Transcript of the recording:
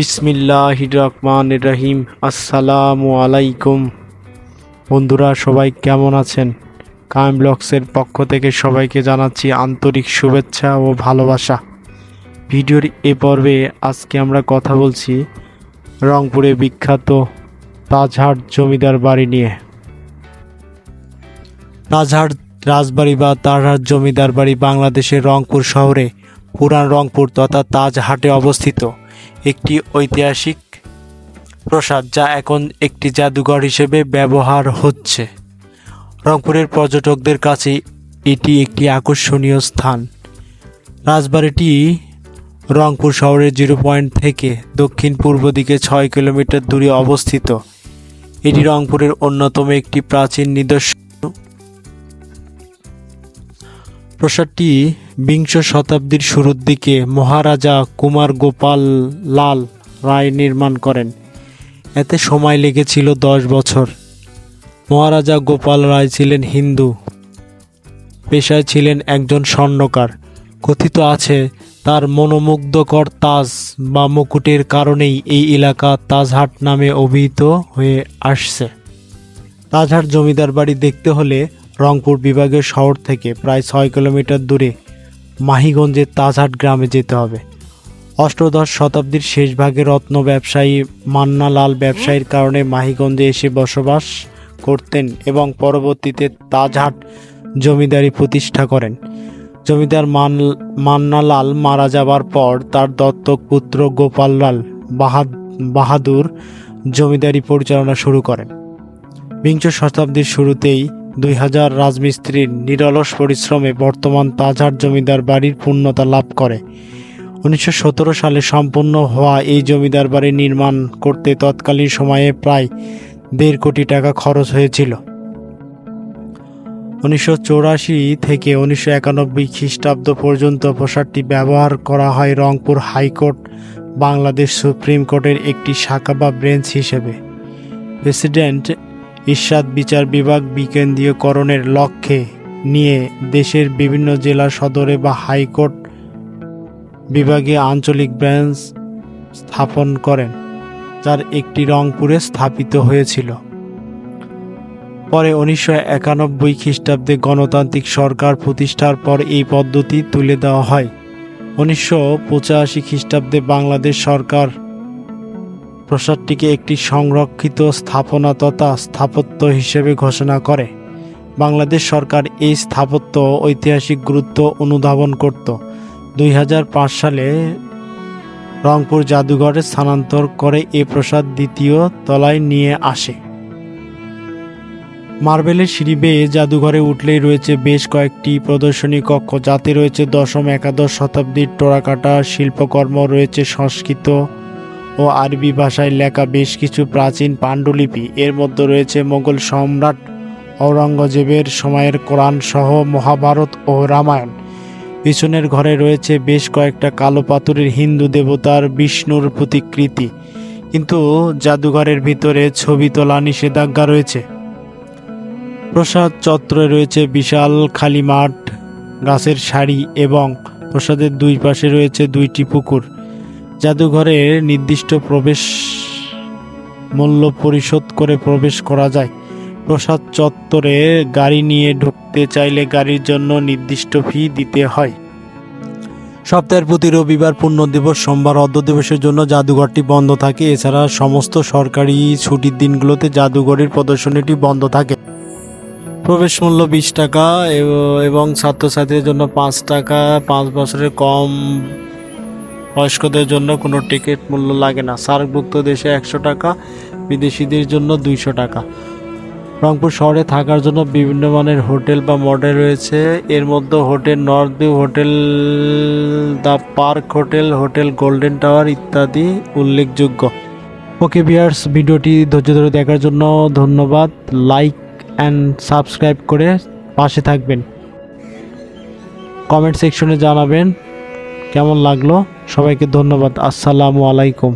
বিসমিল্লাহ রহমান রহিম আসসালামু আলাইকুম। বন্ধুরা, সবাই কেমন আছেন? কাম ব্লগসের পক্ষ থেকে সবাইকে জানাচ্ছি আন্তরিক শুভেচ্ছা ও ভালোবাসা। ভিডিওর এ পর্বে আজকে আমরা কথা বলছি রংপুরে বিখ্যাত তাজহাট জমিদার বাড়ি নিয়ে। তাজহাট রাজবাড়ি বা তাজহাট জমিদার বাড়ি বাংলাদেশের রংপুর শহরে, পুরান রংপুর তথা তাজহাটে অবস্থিত। একটি ঐতিহাসিক প্রাসাদ যা এখন একটি জাদুঘর হিসেবে ব্যবহার হচ্ছে। রংপুরের পর্যটকদের কাছে এটি একটি আকর্ষণীয় স্থান। রাজবাড়িটি রংপুর শহরের জিরো পয়েন্ট থেকে দক্ষিণ পূর্ব দিকে ছয় কিলোমিটার দূরে অবস্থিত। এটি রংপুরের অন্যতম একটি প্রাচীন নিদর্শন। প্রাসাদটি বিংশ শতাব্দীর শুরুর দিকে মহারাজা কুমার গোপাল লাল রায় নির্মাণ করেন। এতে সময় লেগেছিল দশ বছর। মহারাজা গোপাল রায় ছিলেন হিন্দু। পেশায় ছিলেন একজন স্বর্ণকার। কথিত আছে, তার মনোমুগ্ধকর তাজ বা মুকুটের কারণেই এই এলাকা তাজহাট নামে অভিহিত হয়ে আসছে। তাজহাট জমিদার বাড়ি দেখতে হলে রংপুর বিভাগীয় শহর থেকে প্রায় ছয় কিলোমিটার দূরে মাহিগঞ্জের তাজহাট গ্রামে যেতে হবে। অষ্টদশ শতাব্দীর শেষ ভাগে রত্ন ব্যবসায়ী মান্নালাল ব্যবসায়ীর কারণে মাহিগঞ্জে এসে বসবাস করতেন এবং পরবর্তীতে তাজহাট জমিদারি প্রতিষ্ঠা করেন। জমিদার মান, মান্নালাল মারা যাবার পর তার দত্তক পুত্র গোপাললাল বাহাদ, বাহাদুর জমিদারি পরিচালনা শুরু করেন। বিংশ শতাব্দীর শুরুতেই দুই হাজার রাজমিস্ত্রির নিরলস পরিশ্রমে বর্তমান তাজহাট জমিদার বাড়ির পূর্ণতা লাভ করে। উনিশশো সতেরো সালে সম্পূর্ণ হওয়া এই জমিদার বাড়ি নির্মাণ করতে তৎকালীন সময়ে প্রায় দেড় কোটি টাকা খরচ হয়েছিল। উনিশশো থেকে উনিশশো একানব্বই খ্রিস্টাব্দ পর্যন্ত প্রসাদটি ব্যবহার করা হয় রংপুর হাইকোর্ট, বাংলাদেশ সুপ্রিম কোর্টের একটি শাখা বা ব্রেঞ্চ হিসেবে। প্রেসিডেন্ট ইরশাদ বিচার বিভাগ বিকেন্দ্রীয়করণের লক্ষ্যে নিয়ে দেশের বিভিন্ন জেলা সদরে বা হাইকোর্ট বিভাগে আঞ্চলিক ব্রাঞ্চ স্থাপন করেন, যার একটি রংপুরে স্থাপিত হয়েছিল। পরে উনিশশো একানব্বই খ্রিস্টাব্দে গণতান্ত্রিক সরকার প্রতিষ্ঠার পর এই পদ্ধতি তুলে দেওয়া হয়। উনিশশো পঁচাশি খ্রিস্টাব্দে বাংলাদেশ সরকার প্রসাদটিকে একটি সংরক্ষিত স্থাপনা তথা স্থাপত্য হিসেবে ঘোষণা করে। বাংলাদেশ সরকার এই স্থাপত্য ঐতিহাসিক গুরুত্ব অনুধাবন করত। দুই হাজার পাঁচ সালে রংপুর জাদুঘরে স্থানান্তর করে এ প্রসাদ দ্বিতীয় তলায় নিয়ে আসে। মার্বেলের সিঁড়ি বেয়ে জাদুঘরে উঠলেই রয়েছে বেশ কয়েকটি প্রদর্শনী কক্ষ। যাতে রয়েছে দশম, একাদশ শতাব্দীর টোরাকাটা শিল্পকর্ম, রয়েছে সংস্কৃত ও আরবি ভাষায় লেখা বেশ কিছু প্রাচীন পাণ্ডুলিপি। এর মধ্যে রয়েছে মোগল সম্রাট ঔরঙ্গজেবের সময়ের কোরআন সহ মহাভারত ও রামায়ণ। পিছনের ঘরে রয়েছে বেশ কয়েকটা কালো পাথরের হিন্দু দেবতার বিষ্ণুর প্রতিকৃতি। কিন্তু জাদুঘরের ভিতরে ছবি তোলা নিষেধাজ্ঞা রয়েছে। প্রসাদ চত্বরে রয়েছে বিশাল খালি মাঠ, গাছের সারি এবং প্রসাদের দুই পাশে রয়েছে দুইটি পুকুর। জাদুঘরে নির্দিষ্ট প্রবেশ মূল্য পরিশোধ করে প্রবেশ করা যায়। প্রসাদ চত্বরে গাড়ি নিয়ে ঢুকতে চাইলে গাড়ির জন্য নির্দিষ্ট ফি দিতে হয়। সপ্তাহের প্রতি রবিবার পূর্ণ দিবস, সোমবার অর্ধ দিবসের জন্য জাদুঘরটি বন্ধ থাকে। এছাড়া সমস্ত সরকারি ছুটির দিনগুলোতে জাদুঘরের প্রদর্শনীটি বন্ধ থাকে। প্রবেশ মূল্য বিশ টাকা এবং ছাত্রছাত্রীদের জন্য পাঁচ টাকা। পাঁচ বছরের কম বয়স্কদের জন্য কোনো টিকিট মূল্য লাগে না। সার্কভুক্ত দেশে একশো টাকা, বিদেশিদের জন্য দুইশো টাকা। রংপুর শহরে থাকার জন্য বিভিন্ন মানের হোটেল বা মডেল রয়েছে। এর মধ্যে hotel North View, hotel the Park hotel hotel Golden Tower ইত্যাদি উল্লেখযোগ্য। ওকে বিয়ার্স ভিডিওটি ধৈর্য ধরে দেখার জন্য ধন্যবাদ। লাইক অ্যান্ড সাবস্ক্রাইব করে পাশে থাকবেন। কমেন্ট সেকশনে জানাবেন। কেমন লাগল? সবাইকে ধন্যবাদ। আসসালামু আলাইকুম।